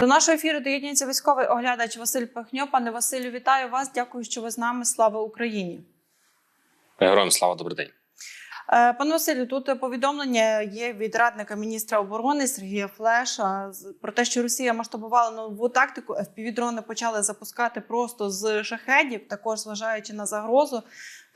До нашого ефіру доєднується військовий оглядач Василь Пахньо. Пане Василю, вітаю вас. Дякую, що ви з нами. Слава Україні. Героям слава добрий день. Е, Пане Василю, тут повідомлення є від радника міністра оборони Сергія Флеша про те, що Росія масштабувала нову тактику. FPV-дрони почали запускати просто з шахедів. Також зважаючи на загрозу,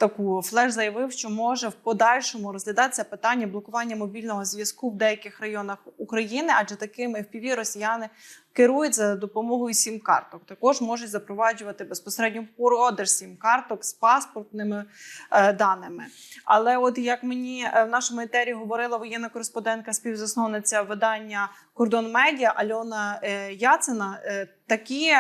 таку Флеш заявив, що може в подальшому розглядатися питання блокування мобільного зв'язку в деяких районах України, адже такими FPV росіяни керують за допомогою сім-карток. Також можуть запроваджувати безпосередньо продаж сім-карток з паспортними е, даними. Але, от як мені е, в нашому етері говорила воєнна кореспондентка, співзасновниця видання Кордон Медіа Альона е, Яцина, е, такі.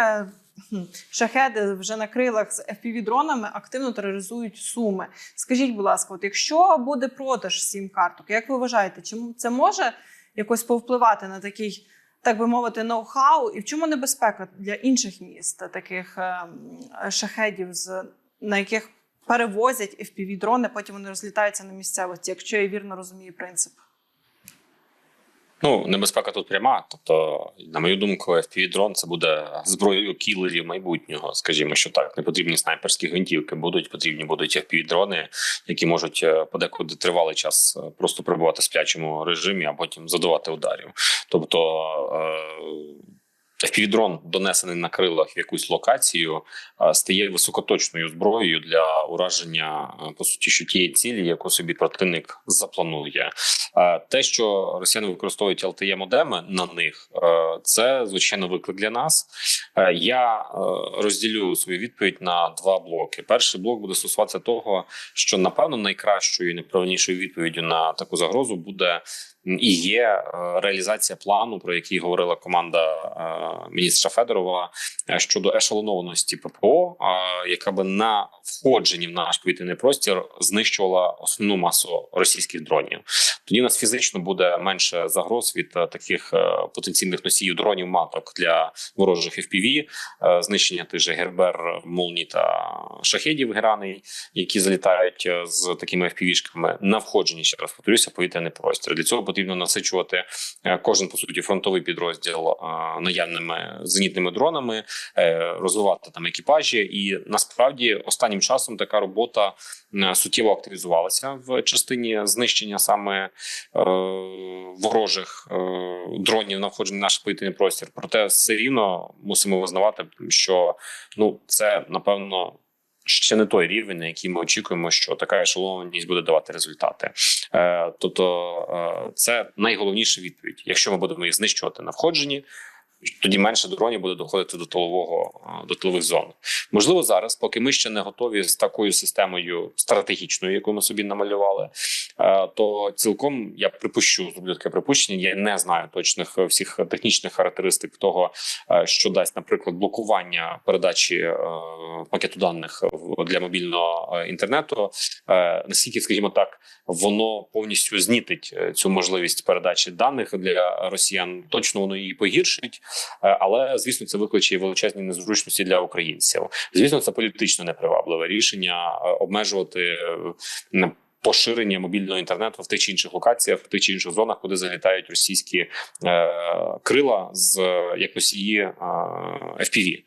Шахеди вже на крилах з FPV-дронами активно тероризують суми. Скажіть, будь ласка, от якщо буде продаж сім карток, як ви вважаєте, чи це може якось повпливати на такий, так би мовити, ноу-хау? І в чому небезпека для інших міст таких е, шахедів, на яких перевозять FPV-дрони, потім вони розлітаються на місцевості, якщо я вірно розумію принцип? Ну небезпека тут пряма. Тобто, на мою думку, FPV-дрон це буде зброєю кілерів майбутнього. Скажімо, що так не потрібні снайперські гвинтівки. Будуть потрібні будуть FPV-дрони, які можуть е, подекуди тривалий час е, просто перебувати в сплячому режимі, а потім задавати ударів. Тобто. Е- FPV-дрон, донесений на крилах в якусь локацію, стає високоточною зброєю для ураження е, по суті що тієї цілі, яку собі противник запланує. Те, що росіяни використовують lte модеми на них, е, це звичайно виклик для нас. Е, Я розділю свою відповідь на два блоки. Перший блок буде стосуватися того, що напевно найкращою і найправильнішою відповіддю на таку загрозу буде і є е, реалізація плану, про який говорила команда е, міністра Федорова е, щодо ешелонованості ППО, яка би на входженні в наш повітряний простір знищувала основну масу російських дронів. Тоді у нас фізично буде менше загроз від таких потенційних носіїв дронів маток для ворожих FPV, знищення тих же Гербер, Молні та шахедів граний, які залітають з такими FPV-шками на входженні. Ще раз повторюся, повітряний простір. Для цього потрібно насичувати е, кожен по суті фронтовий підрозділ е, наявними зенітними дронами, е, розвивати там екіпажі. І насправді останнім часом така робота суттєво активізувалася в частині знищення саме ворожих дронів на входженні в наш повітряний простір. Проте все рівно мусимо визнавати, що ну це напевно. Ще не той рівень, на який ми очікуємо, що така ешелонність буде давати результати. Е, тобто, е, це найголовніша відповідь. Якщо ми будемо їх знищувати на входженні, тоді менше дронів буде доходити до тилового до тилових зон. Можливо, зараз, поки ми ще не готові з такою системою стратегічною, яку ми собі намалювали, е, то цілком я припущу, зроблю таке припущення. Я не знаю точних е, всіх технічних характеристик того, е, що дасть, наприклад, блокування передачі пакету даних для мобільного інтернету. Наскільки, скажімо так, воно повністю знітить цю можливість передачі даних для росіян. Точно воно її погіршить, але звісно, це викличе величезні незручності для українців. Звісно, це політично непривабливе рішення е, обмежувати е, поширення мобільного інтернету в тих чи інших локаціях, в тих чи інших зонах, куди залітають російські е, крила з е, як носії е, FPV.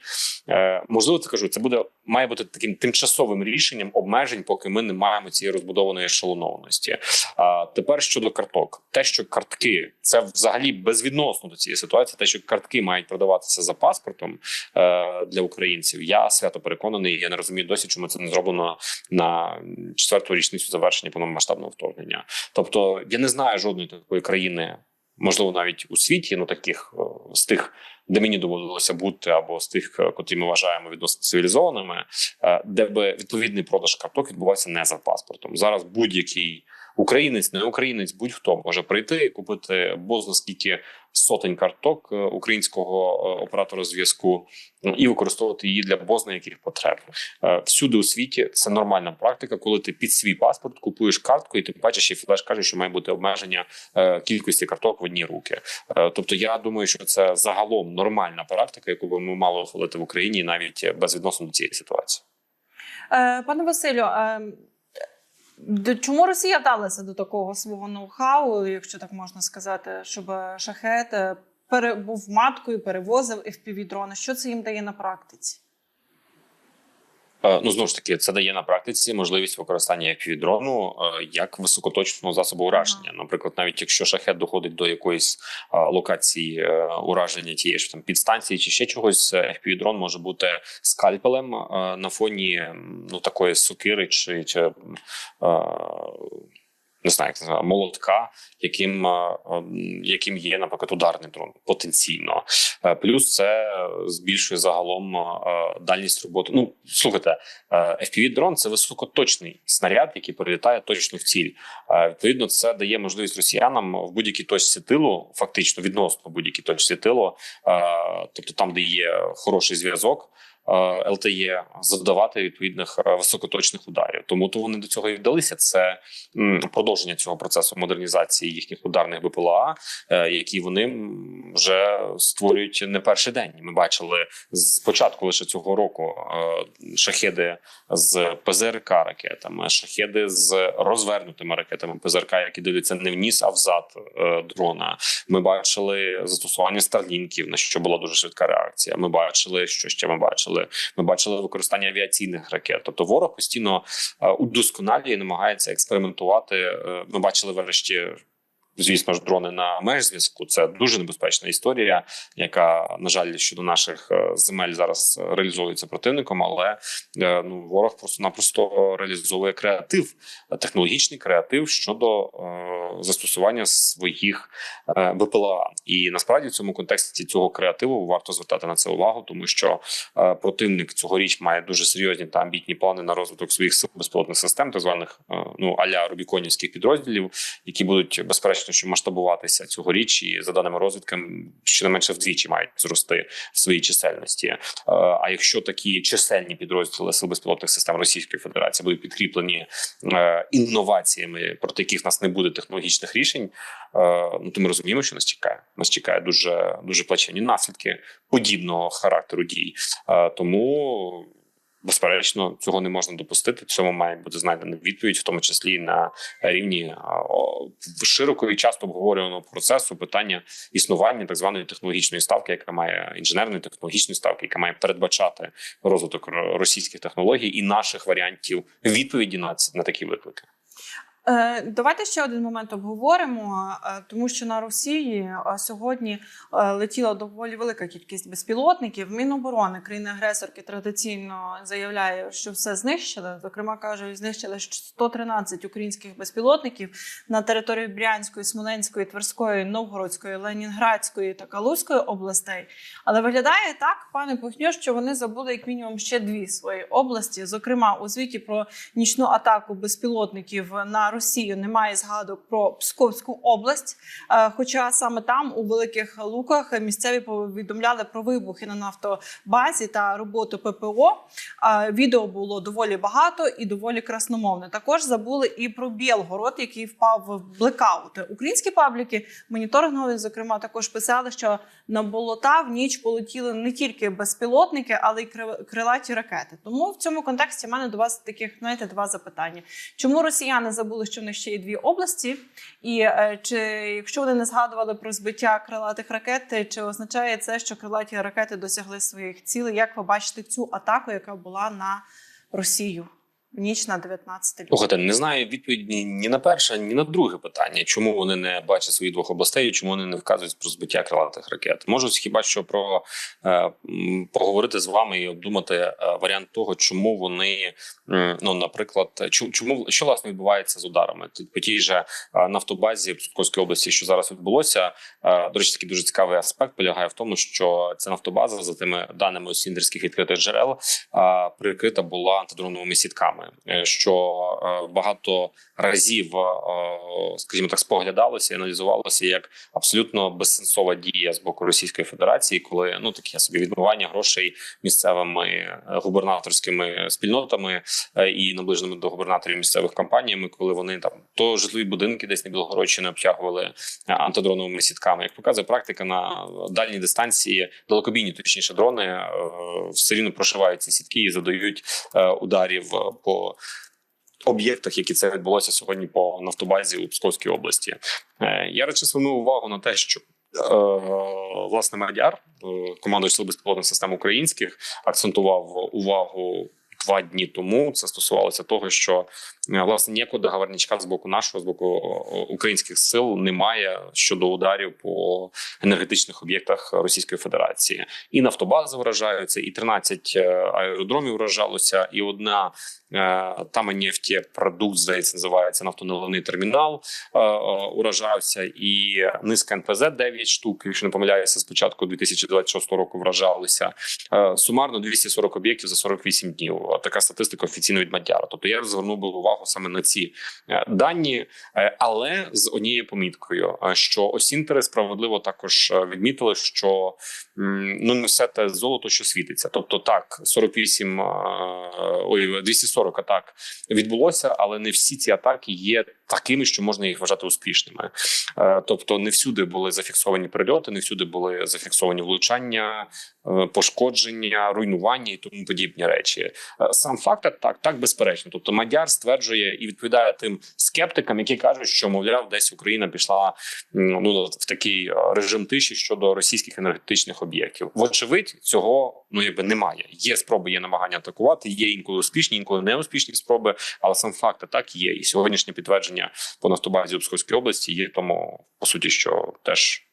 Е, можливо, це кажу, це буде має бути таким тимчасовим рішенням обмежень, поки ми не маємо цієї розбудованої ешелонованості. А тепер щодо карток, те, що картки це взагалі безвідносно до цієї ситуації, те, що картки мають продаватися за паспортом е, для українців. Я свято переконаний. Я не розумію досі, чому це не зроблено на четверту річницю завершення повномасштабного вторгнення. Тобто, я не знаю жодної такої країни. Можливо, навіть у світі, ну таких е, з тих, де мені доводилося бути, або з тих, е, котрі ми вважаємо відносно цивілізованими, е, де би відповідний продаж карток відбувався не за паспортом. Зараз будь-який українець, не українець, будь-хто може прийти і купити бозна скільки сотень карток е, українського е, оператора зв'язку ну, і використовувати її для бозна яких потреб. Е, Всюди у світі це нормальна практика, коли ти під свій паспорт купуєш картку, і ти бачиш, і флеш каже, що має бути обмеження кількості карток в одні руки. Тобто, я думаю, що це загалом нормальна практика, яку би ми мали ухвалити в Україні навіть безвідносно до цієї ситуації. Пане Василю, е, д- чому Росія вдалася до такого свого ноу-хау, якщо так можна сказати, щоб шахет перебув пере, був маткою, перевозив fpv дрони. Що це їм дає на практиці? Е, Ну знову ж таки, це дає на практиці можливість використання як дрону е, як високоточного засобу ураження. Наприклад, навіть якщо шахет доходить до якоїсь е, локації ураження тієї ж там підстанції чи ще чогось, fpv дрон може бути скальпелем на фоні ну такої сокири чи, чи не знаю, як називає, молотка, яким, е, яким є, наприклад, ударний дрон потенційно. Е, Плюс це збільшує загалом е, дальність роботи. Ну слухайте, fpv дрон це високоточний снаряд, який прилітає точно в ціль. Відповідно, це дає можливість росіянам в будь-якій точці тилу, фактично відносно будь-якій точці тилу, тобто там, де є хороший зв'язок. Е, ЛТЕ завдавати відповідних е, високоточних ударів, тому то вони до цього і вдалися. Це продовження цього процесу модернізації їхніх ударних БПЛА, е, які вони вже створюють не перший день. Ми бачили з початку лише цього року шахеди з ПЗРК ракетами, шахеди з розвернутими ракетами ПЗРК, які дивляться не в ніс, а в зад е, дрона. Ми бачили застосування старлінків, на що була дуже швидка реакція. Ми бачили, що ще ми бачили. Ми бачили використання авіаційних ракет. Тобто ворог постійно е, удосконалює, намагається експериментувати. Е, Ми бачили врешті. Звісно ж, дрони на межзв'язку це дуже небезпечна історія, яка на жаль щодо наших е, земель зараз реалізується противником. Але е, ну ворог просто-напросто реалізовує креатив, технологічний креатив щодо е, застосування своїх е, БПЛА. І насправді в цьому контексті цього креативу варто звертати на це увагу, тому що е, противник цьогоріч має дуже серйозні та амбітні плани на розвиток своїх безпілотних систем, так званих е, ну аля рубіконівських підрозділів, які будуть безперечно що масштабуватися цьогоріч, і за даними розвідкам, щонайменше вдвічі мають зрости в своїй чисельності. Е, А якщо такі чисельні підрозділи сил безпілотних систем Російської Федерації будуть підкріплені е, інноваціями, проти яких нас не буде технологічних рішень, е, ну то ми розуміємо, що нас чекає. Нас чекає дуже дуже плачевні наслідки подібного характеру дій. Тому. Безперечно, цього не можна допустити. Цьому має бути знайдена відповідь, в тому числі на рівні широко і часто обговорюваного процесу питання існування так званої технологічної ставки, яка має інженерної технологічної ставки, яка має передбачати розвиток російських технологій і наших варіантів відповіді на ці на такі виклики. Е, Давайте ще один момент обговоримо, е, тому що на Росії е, сьогодні летіла доволі велика кількість безпілотників. Міноборони країни-агресорки традиційно заявляє, що все знищили. Зокрема, каже, знищили 113 українських безпілотників на території Брянської, Смоленської, Тверської, Новгородської, Ленінградської та Калузької областей. Але виглядає так, пане Пухньо, що вони забули як мінімум ще дві свої області. Зокрема, у звіті про нічну атаку безпілотників на Росію немає згадок про Псковську область. Е, Хоча саме там, у великих луках, місцеві повідомляли про вибухи на нафтобазі та роботу ППО. Е, Відео було доволі багато і доволі красномовне. Також забули і про Білгород, який впав в блекаути. Українські пабліки моніторингові, зокрема, також писали, що на болота в ніч полетіли не тільки безпілотники, але й крилаті ракети. Тому в цьому контексті в мене до вас таких знаєте два запитання: чому росіяни забули, що в них ще є дві області? І е, чи якщо вони не згадували про збиття крилатих ракет, чи означає це, що крилаті ракети досягли своїх цілей? Як ви бачите цю атаку, яка була на Росію ніч на 19 лютого? Слухайте, не знаю відповіді ні на перше, ні на друге питання. Чому вони не бачать своїх двох областей? Чому вони не вказують про збиття крилатих ракет? Можу хіба що про е, поговорити з вами і обдумати е, варіант того, чому вони м, ну, наприклад, чому що власне відбувається з ударами? По тій же е, нафтобазі Псковської області, що зараз відбулося. Е, до речі, такий дуже цікавий аспект полягає в тому, що ця нафтобаза за тими даними сіндерських відкритих джерел е, прикрита була антидроновими сітками, е, що е, багато разів, е, скажімо так, споглядалося і аналізувалося як абсолютно безсенсова дія з боку Російської Федерації, коли ну таке собі відмивання грошей місцевими губернаторськими спільнотами і наближеними до губернаторів місцевих компаніями, коли вони там то житлові будинки десь на Білгородщині обтягували антидроновими сітками. Як показує практика на дальній дистанції, далекобійні точніше дрони все рівно прошивають ці сітки і задають ударів е, Об'єктах, які це відбулося сьогодні по нафтобазі у Псковській області, Е, я радше звернув увагу на те, що власне Мадяр, е, командуючий безпілотних систем українських, акцентував увагу. Два дні тому це стосувалося того, що е, власне ніякого договорничка з боку нашого, з боку українських сил немає щодо ударів по енергетичних об'єктах Російської Федерації. І нафтобази вражаються, і 13 е, аеродромів вражалося, і одна е, там нефті продукт, здається, називається нафтоналивний термінал. Уражався, і низка НПЗ 9 штук, якщо не помиляюся, з початку 2026 року вражалися. Сумарно 240 об'єктів за 48 днів. Така статистика офіційно від Мадяра. Тобто я звернув би увагу саме на ці е, дані, е, але з однією поміткою, е, що Осінтери справедливо також відмітили, що ну не все те золото, що світиться. Тобто, так 48, е, ой, 240 атак відбулося, але не всі ці атаки є такими, що можна їх вважати успішними. Е, Тобто, не всюди були зафіксовані прильоти, не всюди були зафіксовані влучання, е, пошкодження, руйнування і тому подібні речі. Е, Сам факт так, так безперечно. Тобто, Мадяр стверджує і відповідає тим скептикам, які кажуть, що мовляв, десь Україна пішла ну в такий режим тиші щодо російських енергетичних об'єктів. Вочевидь, цього ну якби немає. Є спроби, є намагання атакувати. Є інколи успішні, інколи неуспішні спроби. Але сам факт так є. І сьогоднішнє підтвердження по нафтобазі у області є тому, по суті, що теж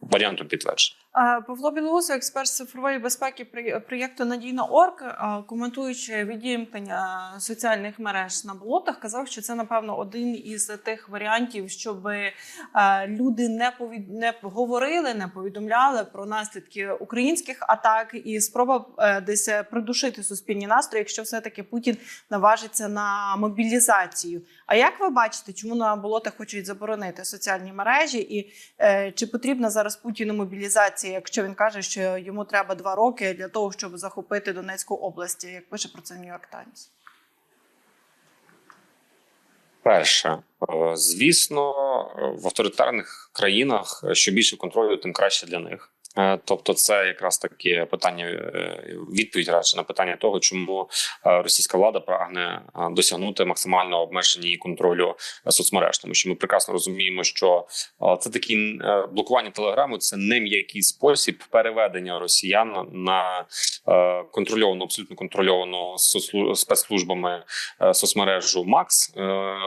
варіантом підтвердження. Е, Павло Білоус, експерт цифрової безпеки проєкту Надійно.орг, е, коментуючи відімкнення соціальних мереж на болотах, казав, що це напевно один із тих варіантів, щоб е, люди не повід... не говорили, не повідомляли про наслідки українських атак і спроба е, десь придушити суспільні настрої, якщо все таки Путін наважиться на мобілізацію. А як ви бачите, чому на болотах хочуть заборонити соціальні мережі, і е, чи потрібна зараз Путіну мобілізація, якщо він каже, що йому треба два роки для того, щоб захопити Донецьку область, як пише про це Нью-Йорк Таймс? Перше, е, звісно, в авторитарних країнах що більше контролю, тим краще для них. Е, Тобто, це якраз таке питання, е, відповідь радше на питання того, чому е, російська влада прагне досягнути максимального обмеження її контролю соцмереж, тому що ми прекрасно розуміємо, що це такі блокування телеграму, це не м'який спосіб переведення росіян на контрольовану, абсолютно контрольовану спецслужбами соцмережу Макс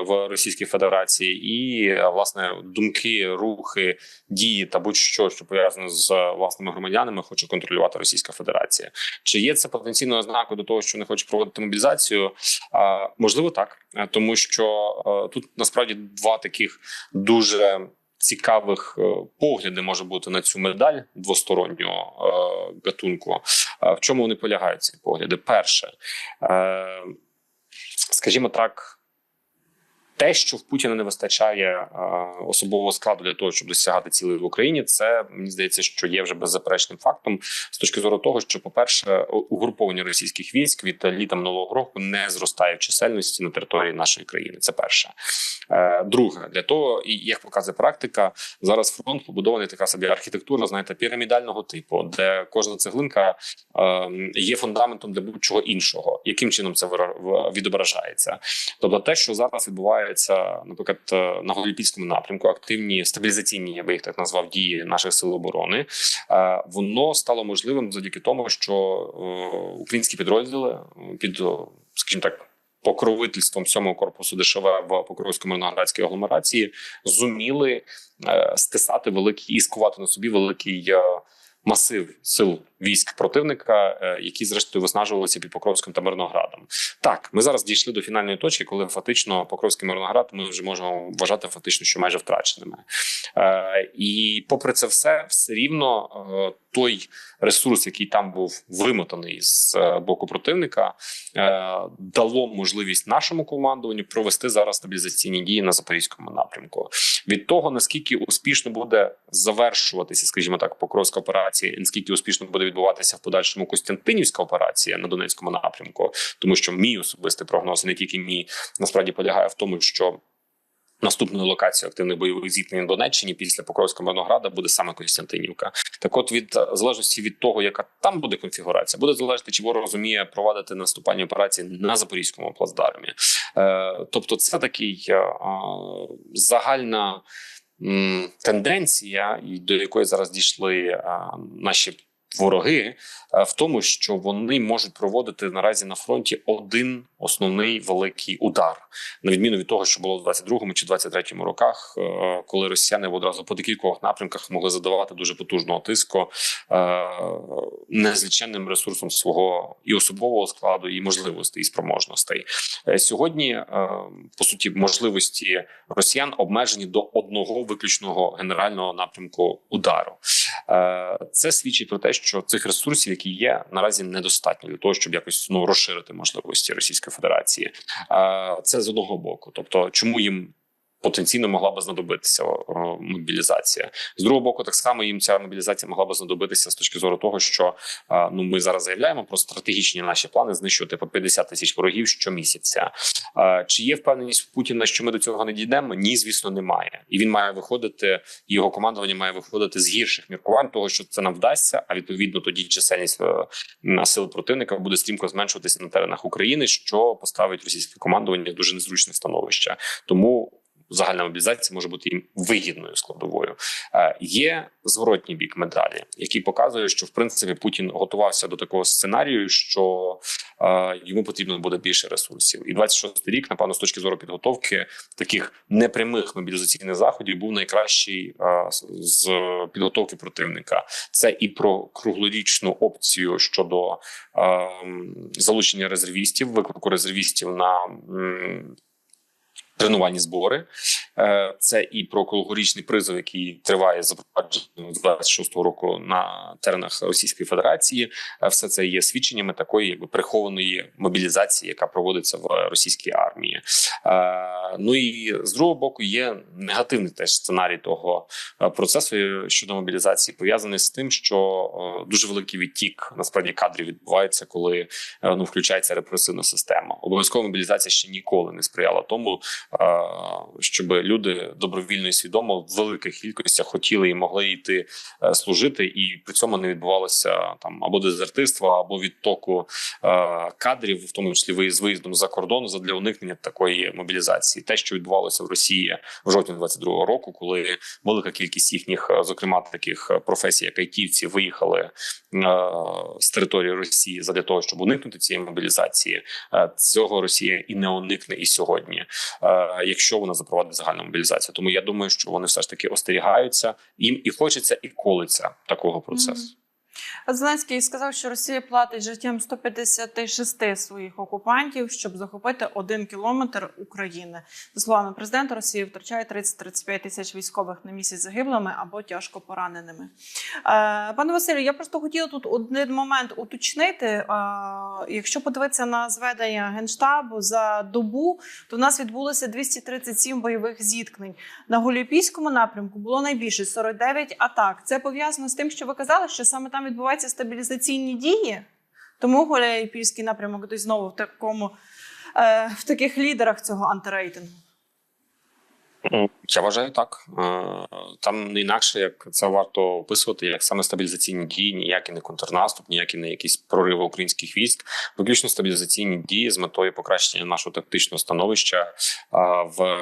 в Російській Федерації, і власне думки, рухи, дії та будь-що, що пов'язане з власними громадянами, хоче контролювати Російська Федерація. Чи є це потенційною ознакою до того, що не хоче проводити мобілізацію? А, можливо, так, Е, тому що е, тут насправді два таких дуже. Цікавих е, погляди може бути на цю медаль двостороннього е, гатунку. В чому вони полягають ці погляди? Перше, е, скажімо так, те, що в Путіна не вистачає е, особового складу для того, щоб досягати цілей в Україні, це мені здається, що є вже беззаперечним фактом з точки зору того, що, по-перше, угруповання російських військ від літа минулого року не зростає в чисельності на території нашої країни. Це перше. Е, Друге, для того, і як показує практика, зараз фронт побудований така собі архітектура, знаєте, пірамідального типу, де кожна цеглинка е, є фундаментом для будь-чого іншого. Яким чином це відображається? Тобто, те, що зараз відбувається, наприклад, е, на Голіпільському напрямку, активні стабілізаційні, я би їх так назвав, дії наших сил оборони, е, воно стало можливим завдяки тому, що е, українські підрозділи під, скажімо так. Покровительством сьомого корпусу ДШВ в Покровсько-Мирноградській агломерації зуміли е, стисати великий і скувати на собі великий е, масив сил військ противника, е, які зрештою виснажувалися під Покровським та Мирноградом. Так, ми зараз дійшли до фінальної точки, коли фактично Покровський Мирноград ми вже можемо вважати фактично, що майже втраченими. Е, і попри це все, все рівно е, той ресурс, який там був вимотаний з е, боку противника, е, дало можливість нашому командуванню провести зараз стабілізаційні дії на запорізькому напрямку. Від того наскільки успішно буде завершуватися, скажімо так, Покровська операція, наскільки успішно буде відбуватися в подальшому Костянтинівська операція на Донецькому напрямку, тому що мій особистий прогноз, не тільки мій, насправді полягає в тому, що. Наступною локацією активних бойових зіткнень Донеччині після Покровського Мирнограда буде саме Костянтинівка. Так, от від е, залежності від того, яка там буде конфігурація, буде залежати, чи ворог розуміє провадити наступальні операції на запорізькому плацдармі. Е, тобто, це такий е, е, загальна. тенденція, до якої зараз дійшли а, наші вороги, в тому, що вони можуть проводити наразі на фронті один основний великий удар, на відміну від того, що було в 22-му чи 23-му роках, е, коли росіяни одразу по декількох напрямках могли задавати дуже потужного тиску е, незліченним ресурсом свого і особового складу, і можливостей і спроможностей. Е, Сьогодні е, по суті можливості росіян обмежені до одного виключного генерального напрямку удару. Е, Це свідчить про те, що цих ресурсів, які є, наразі недостатньо для того, щоб якось ну розширити можливості Російської Федерації. Е, Це з одного боку, тобто, чому їм. Потенційно могла би знадобитися мобілізація з другого боку. Так само їм ця мобілізація могла би знадобитися з точки зору того, що е, ну ми зараз заявляємо про стратегічні наші плани знищувати по 50 тисяч ворогів щомісяця. Е, Чи є впевненість в Путіна, що ми до цього не дійдемо? Ні, звісно, немає. І він має виходити. Його командування має виходити з гірших міркувань, того що це нам вдасться. А відповідно тоді чисельність е, сил противника буде стрімко зменшуватися на теренах України, що поставить російське командування в дуже незручне становище. Тому загальна мобілізація може бути їм вигідною складовою. Е, Є зворотній бік медалі, який показує, що в принципі Путін готувався до такого сценарію, що е, йому потрібно буде більше ресурсів. І 26-й рік, напевно, з точки зору підготовки таких непрямих мобілізаційних заходів був найкращий е, з підготовки противника. Це і про круглорічну опцію щодо е, залучення резервістів, виклику резервістів на тренувальні збори. Е, Це і про круглорічний призов, який триває запровадження з 26-го року на теренах Російської Федерації. Е, Все це є свідченнями такої якби прихованої мобілізації, яка проводиться в російській армії. Е, Ну і з другого боку є негативний теж сценарій того процесу щодо мобілізації, пов'язаний з тим, що дуже великий відтік насправді кадрів відбувається, коли ну включається репресивна система. Обов'язкова мобілізація ще ніколи не сприяла тому, щоб люди добровільно і свідомо в великих кількостях хотіли і могли йти е, служити, і при цьому не відбувалося там або дезертирство, або відтоку е, кадрів, в тому числі з виїздом за кордон, задля уникнення такої мобілізації. Те, що відбувалося в Росії в жовтні 22-го року, коли велика кількість їхніх, е, зокрема таких професій, як айтівці, виїхали з території Росії задля того, щоб уникнути цієї мобілізації. Цього Росія і не уникне і сьогодні, якщо вона запровадить загальну мобілізацію. Тому я думаю, що вони все ж таки остерігаються їм і хочеться, і колиться такого процесу. Зеленський сказав, що Росія платить життям 156 своїх окупантів, щоб захопити один кілометр України. За словами президента, Росія втрачає 30-35 тисяч військових на місяць загиблими або тяжко пораненими. Е, пане Василю, я просто хотіла тут один момент уточнити. Е, якщо подивитися на зведення генштабу за добу, то в нас відбулося 237 бойових зіткнень. На Голіопійському напрямку було найбільше 49 атак. Це пов'язано з тим, що ви казали, що саме там відбуваються стабілізаційні дії. Тому Голіопійський напрямок десь знову в такому е, в таких лідерах цього антирейтингу. Ну, Я вважаю так. Е, Там не інакше, як це варто описувати, як саме стабілізаційні дії, ніякий не контрнаступ, ніякі не якісь прориви українських військ, виключно стабілізаційні дії з метою покращення нашого тактичного становища е, в.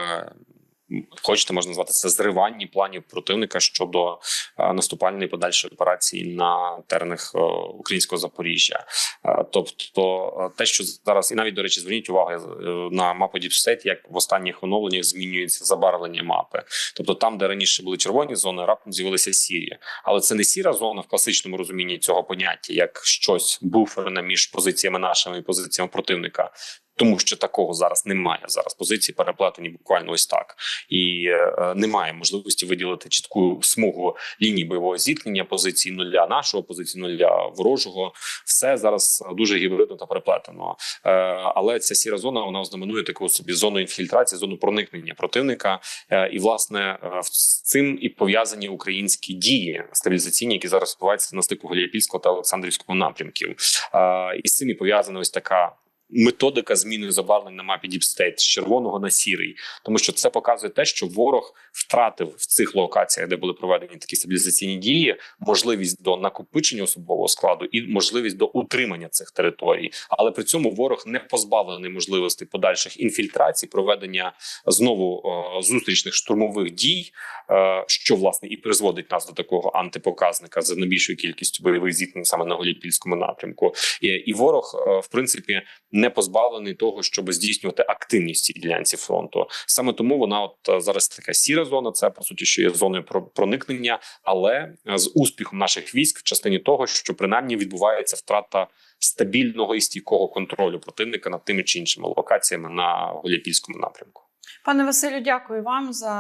Хочете, можна назвати це зриванні планів противника щодо е, наступальної подальшої операції на теренах е, українського Запоріжжя. Е, тобто, те, що зараз, і навіть до речі, зверніть увагу на мапу Діпстейт, як в останніх оновленнях змінюється забарвлення мапи. Тобто, там, де раніше були червоні зони, раптом з'явилися сірі. Але це не сіра зона в класичному розумінні цього поняття, як щось буферне між позиціями нашими і позиціями противника. Тому що такого зараз немає. Зараз позиції переплетені буквально ось так, і е, немає можливості виділити чітку смугу лінії бойового зіткнення, позиції нуля нашого, позиції нуля ворожого. Все зараз дуже гібридно та переплетено. Е, але ця сіра зона вона ознаменує таку собі зону інфільтрації, зону проникнення противника. Е, і власне е, з цим і пов'язані українські дії стабілізаційні, які зараз відбуваються на стику Голіапільського та Олександрівського напрямків. Е, і з цим і пов'язана ось така методика зміни забарвлень на мапі State з червоного на сірий, тому що це показує те, що ворог втратив в цих локаціях, де були проведені такі стабілізаційні дії, можливість до накопичення особового складу і можливість до утримання цих територій. Але при цьому ворог не позбавлений можливості подальших інфільтрацій, проведення знову е, зустрічних штурмових дій, е, що власне і призводить нас до такого антипоказника з найбільшою кількістю бойових зіткнень саме на Голіпільському напрямку. І, і ворог, е, в принципі, не позбавлений того, щоб здійснювати активність цій ділянці фронту. Саме тому вона, от е, зараз така сіра зона, це по суті, що є зоною про- проникнення, але е, з успіхом наших військ в частині того, що принаймні відбувається втрата стабільного і стійкого контролю противника над тими чи іншими локаціями на Голіпільському напрямку. Пане Василю, дякую вам за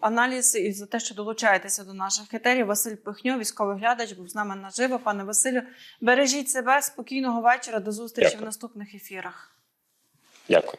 аналіз і за те, що долучаєтеся до наших етерів. Василь Пихньо, військовий глядач, був з нами наживо. Пане Василю, бережіть себе, спокійного вечора. До зустрічі Дякую. в наступних ефірах. Дякую.